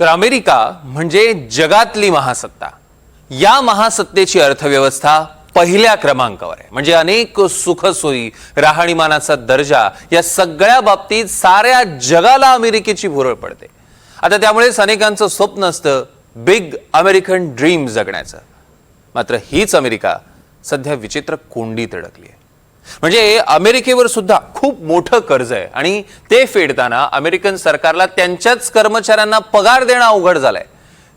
तर अमेरिका म्हणजे जगातली महासत्ता. या महासत्तेची अर्थव्यवस्था पहिल्या क्रमांकावर आहे. म्हणजे अनेक सुखसोयी राहणीमानाचा दर्जा या सगळ्या बाबतीत साऱ्या जगाला अमेरिकेची भुरळ पडते. आता त्यामुळेच अनेकांचं स्वप्न असतं बिग अमेरिकन ड्रीम जगण्याचं. मात्र हीच अमेरिका सध्या विचित्र कोंडीत अडकली आहे. म्हणजे अमेरिकेवर सुद्धा खूप मोठं कर्ज आहे. आणि ते फेडताना अमेरिकन सरकारला त्यांच्याच कर्मचाऱ्यांना पगार देणं अवघड झालंय.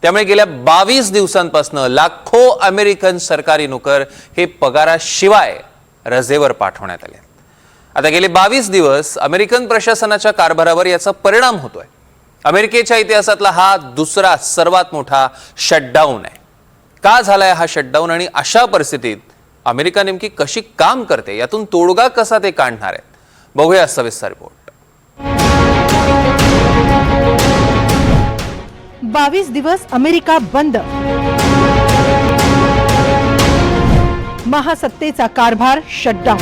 त्यामुळे गेल्या बावीस दिवसांपासून लाखो अमेरिकन सरकारी नोकर हे पगाराशिवाय रजेवर पाठवण्यात आले आता गेले बावीस दिवस अमेरिकन प्रशासनाच्या कारभारावर याचा परिणाम होतोय. अमेरिकेच्या इतिहासातला हा दुसरा सर्वात मोठा शटडाऊन आहे. का झालाय हा शटडाऊन आणि अशा परिस्थितीत अमेरिका नेमकी कशी काम करते यातून तोडगा कसा ते काढणार आहेत? बघूया सविस्तर रिपोर्ट. बावीस दिवस अमेरिका बंद. महासत्तेचा कारभार शटडाऊन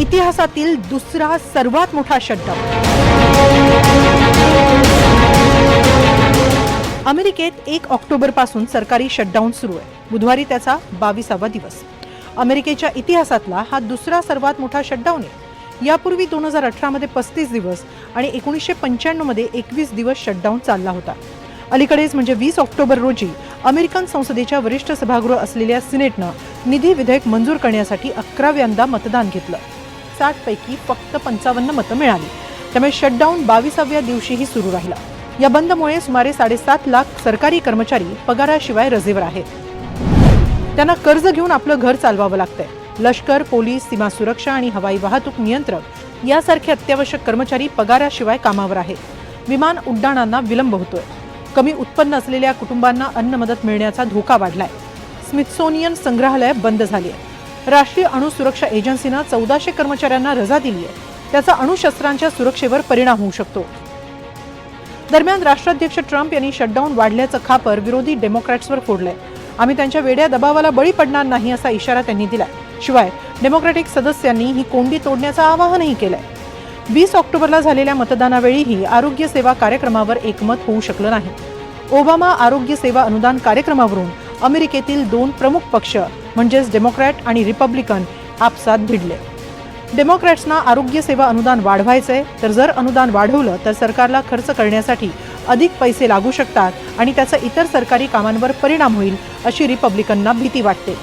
इतिहासातील दुसरा सर्वात मोठा शटडाऊन अमेरिकेत एक ऑक्टोबरपासून सरकारी शटडाऊन सुरू आहे. बुधवारी त्याचा बावीसावा दिवस. अमेरिकेच्या इतिहासातला हा दुसरा सर्वात मोठा शटडाऊन आहे. यापूर्वी दोन हजार अठरामध्ये पस्तीस दिवस आणि एकोणीसशे पंच्याण्णवमध्ये एकवीस दिवस शटडाऊन चालला होता. अलीकडेच म्हणजे वीस ऑक्टोबर रोजी अमेरिकन संसदेच्या वरिष्ठ सभागृह असलेल्या सिनेटनं निधी विधेयक मंजूर करण्यासाठी अकराव्यांदा मतदान घेतलं. साठपैकी फक्त पंचावन्न मतं मिळाली. त्यामुळे शटडाऊन बावीसाव्या दिवशीही सुरू राहिला. या बंदमुळे सुमारे साडेसात लाख सरकारी कर्मचारी पगाराशिवाय रजेवर आहेत. त्यांना कर्ज घेऊन आपलं घर चालवावं लागतंय. लष्कर पोलीस सीमा सुरक्षा आणि हवाई वाहतूक नियंत्रक यासारखे अत्यावश्यक कर्मचारी पगाराशिवाय कामावर आहेत. विमान उड्डाणांना विलंब होतोय. कमी उत्पन्न असलेल्या कुटुंबांना अन्न मदत मिळण्याचा धोका वाढलाय. स्मिथसोनियन संग्रहालय बंद झाली आहे राष्ट्रीय अणु सुरक्षा एजन्सीनं चौदाशे कर्मचाऱ्यांना रजा दिली आहे त्याचा अणुशस्त्रांच्या सुरक्षेवर परिणाम होऊ शकतो. दरम्यान राष्ट्राध्यक्ष ट्रम्प यांनी शटडाऊन वाढल्याचं खापर विरोधी डेमोक्रॅट्सवर फोडलंय. आम्ही त्यांच्या वेड्या दबावाला बळी पडणार नाही असा इशारा त्यांनी दिलाय. शिवाय डेमोक्रॅटिक सदस्यांनी ही कोंडी तोडण्याचं आवाहनही केलंय. वीस ऑक्टोबरला झालेल्या मतदानावेळीही आरोग्य सेवा कार्यक्रमावर एकमत होऊ शकलं नाही. ओबामा आरोग्य सेवा अनुदान कार्यक्रमावरून अमेरिकेतील दोन प्रमुख पक्ष म्हणजेच डेमोक्रॅट आणि रिपब्लिकन आपसात भिडले. डेमोक्रॅट्सना आरोग्य सेवा अनुदान वाढवायचंय तर जर अनुदान वाढवलं तर सरकारला खर्च करण्यासाठी अधिक पैसे लागू शकतात आणि त्याचा इतर सरकारी कामांवर परिणाम होईल अशी रिपब्लिकनना भीती वाटते.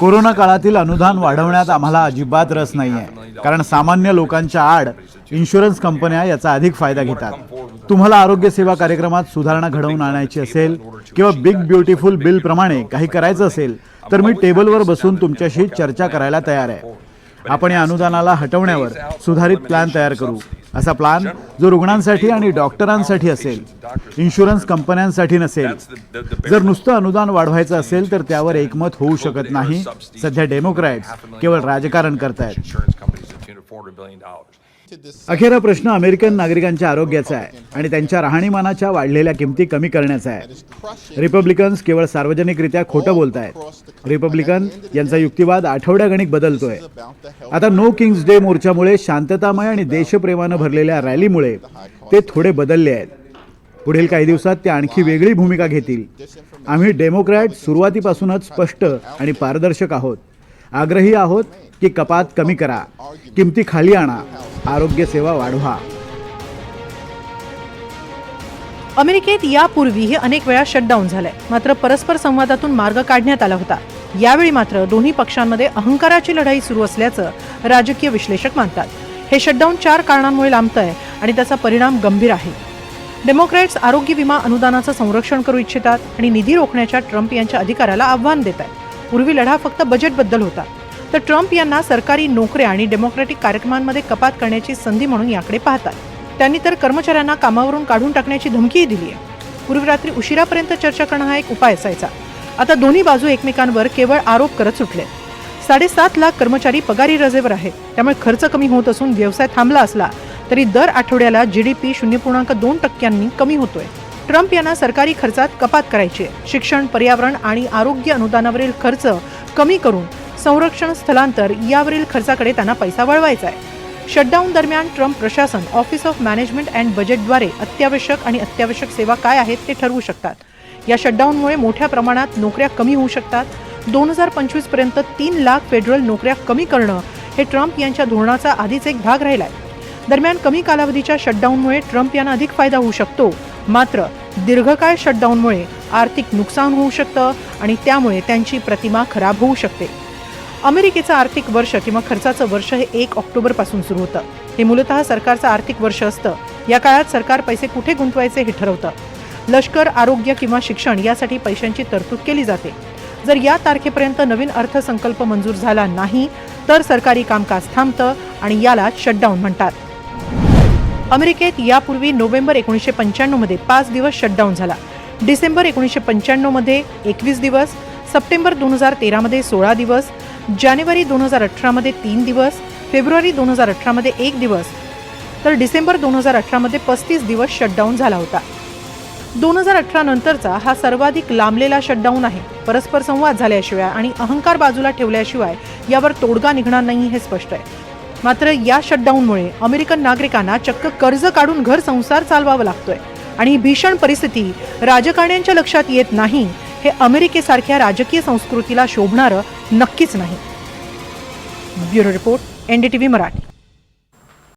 कोरोना काळातील अनुदान वाढवण्यात आम्हाला अजिबात रस नाही आहे कारण सामान्य लोकांच्या आड इन्शुरन्स कंपन्या याचा अधिक फायदा घेतात. तुम्हाला आरोग्य सेवा कार्यक्रमात सुधारणा घडवून आणायची असेल किंवा बिग ब्युटिफुल बिल प्रमाणे काही करायचं असेल तर मी टेबलवर बसून तुमच्याशी चर्चा करायला तयार आहे. आपण या अनुदानाला हटवण्यावर सुधारित प्लॅन तयार करू. असा प्लॅन जो रुग्णांसाठी आणि डॉक्टरांसाठी असेल इन्शुरन्स कंपन्यांसाठी नसेल. जर नुसतं अनुदान वाढवायचं असेल तर त्यावर एकमत होऊ शकत नाही. सध्या डेमोक्रॅट्स केवळ राजकारण करतायत. अखेर प्रश्न अमेरिकन नागरिकांच्या आरोग्याचा आहे आणि त्यांच्या राहणीमानाच्या वाढलेल्या किमती कमी करण्याचा आहे. रिपब्लिकन्स केवळ सार्वजनिकरित्या खोटं बोलत आहेत रिपब्लिकन यांचा युक्तिवाद आठवड्यागणिक बदलतोय. आता नो किंग्स डे मोर्चामुळे शांततामय आणि देशप्रेमानं भरलेल्या रॅलीमुळे ते थोडे बदलले आहेत. पुढील काही दिवसात ते आणखी वेगळी भूमिका घेतील. आम्ही डेमोक्रॅट सुरुवातीपासूनच स्पष्ट आणि पारदर्शक आहोत. आग्रही आहोत की कपात कमी करा किमती खाली आणा आरोग्य सेवा वाढवा. अमेरिकेत यापूर्वीही अनेक वेळा शटडाऊन झालंय. मात्र परस्पर संवादातून मार्ग काढण्यात आला होता. यावेळी मात्र दोन्ही पक्षांमध्ये अहंकाराची लढाई सुरू असल्याचं राजकीय विश्लेषक मानतात. हे शटडाऊन चार कारणांमुळे लांबतंय आणि त्याचा परिणाम गंभीर आहे. डेमोक्रॅट्स आरोग्य विमा अनुदानाचं संरक्षण करू इच्छितात आणि निधी रोखण्याच्या ट्रम्प यांच्या अधिकाराला आव्हान देत आहेत पूर्वी लढा फक्त बजेटबद्दल होता. तर ट्रम्प यांना सरकारी नोकऱ्या आणि डेमोक्रॅटिक कार्यक्रमांमध्ये कपात करण्याची संधी म्हणून याकडे पाहतात. त्यांनी तर कर्मचाऱ्यांना कामावरून काढून टाकण्याची धमकीही दिली आहे. पूर्वी रात्री उशिरापर्यंत चर्चा करणं हा एक उपाय असायचा. आता दोन्ही बाजू एकमेकांवर केवळ आरोप करत सुटले साडेसात लाख कर्मचारी पगारी रजेवर आहेत. त्यामुळे खर्च कमी होत असून व्यवसाय थांबला असला तरी दर आठवड्याला जी डी पी शून्य पूर्णांक दोन टक्क्यांनी कमी होतोय. ट्रम्प यांना सरकारी खर्चात कपात करायची. आहे शिक्षण पर्यावरण आणि आरोग्य अनुदानावरील खर्च कमी करून संरक्षण स्थलांतर यावरील खर्चाकडे त्यांना पैसा वळवायचा आहे शटडाऊन दरम्यान ट्रम्प प्रशासन ऑफिस ऑफ मॅनेजमेंट अँड बजेटद्वारे अत्यावश्यक आणि अत्यावश्यक सेवा काय आहेत ते ठरवू शकतात. या शटडाऊनमुळे मोठ्या प्रमाणात नोकऱ्या कमी होऊ शकतात. दोन हजार पंचवीसपर्यंत तीन लाख फेडरल नोकऱ्या कमी करणं हे ट्रम्प यांच्या धोरणाचा आधीच एक भाग राहिला आहे दरम्यान कमी कालावधीच्या शटडाऊनमुळे ट्रम्प यांना अधिक फायदा होऊ शकतो. मात्र दीर्घकाळ शटडाऊनमुळे आर्थिक नुकसान होऊ शकतं आणि त्यामुळे त्यांची प्रतिमा खराब होऊ शकते. अमेरिकेचं आर्थिक वर्ष किंवा खर्चाचं वर्ष हे एक ऑक्टोबरपासून सुरू होतं. हे मूलतः सरकारचं आर्थिक वर्ष असतं. या काळात सरकार पैसे कुठे गुंतवायचे हे ठरवतं. लष्कर आरोग्य किंवा शिक्षण यासाठी पैशांची तरतूद केली जाते. जर या तारखेपर्यंत नवीन अर्थसंकल्प मंजूर झाला नाही तर सरकारी कामकाज थांबतं आणि याला शटडाऊन म्हणतात. अमेरिकेत यापूर्वी नोव्हेंबर एकोणीसशे पंच्याण्णवमध्ये पाच दिवस शटडाऊन झाला. डिसेंबर एकोणीसशे पंच्याण्णवमध्ये एकवीस दिवस सप्टेंबर दोन हजार तेरामध्ये सोळा दिवस जानेवारी दोन हजार अठरामध्ये तीन दिवस फेब्रुवारी दोन हजार अठरामध्ये एक दिवस तर डिसेंबर दोन हजार अठरामध्ये पस्तीस दिवस शटडाऊन झाला होता. दोन हजार अठरा नंतरचा हा सर्वाधिक लांबलेला शटडाऊन आहे. परस्पर संवाद झाल्याशिवाय आणि अहंकार बाजूला ठेवल्याशिवाय यावर तोडगा निघणार नाही हे स्पष्ट आहे. मात्र या शटडाऊनमुळे अमेरिकन नागरिकांना चक्क कर्ज काढून घर संसार चालवावा लागतोय. आणि ही भीषण परिस्थिती राजकारण्यांच्या लक्षात येत नाही हे अमेरिकेसारख्या राजकीय संस्कृतीला शोभणारं नक्कीच नाही. Bureau report NDTV Marathi.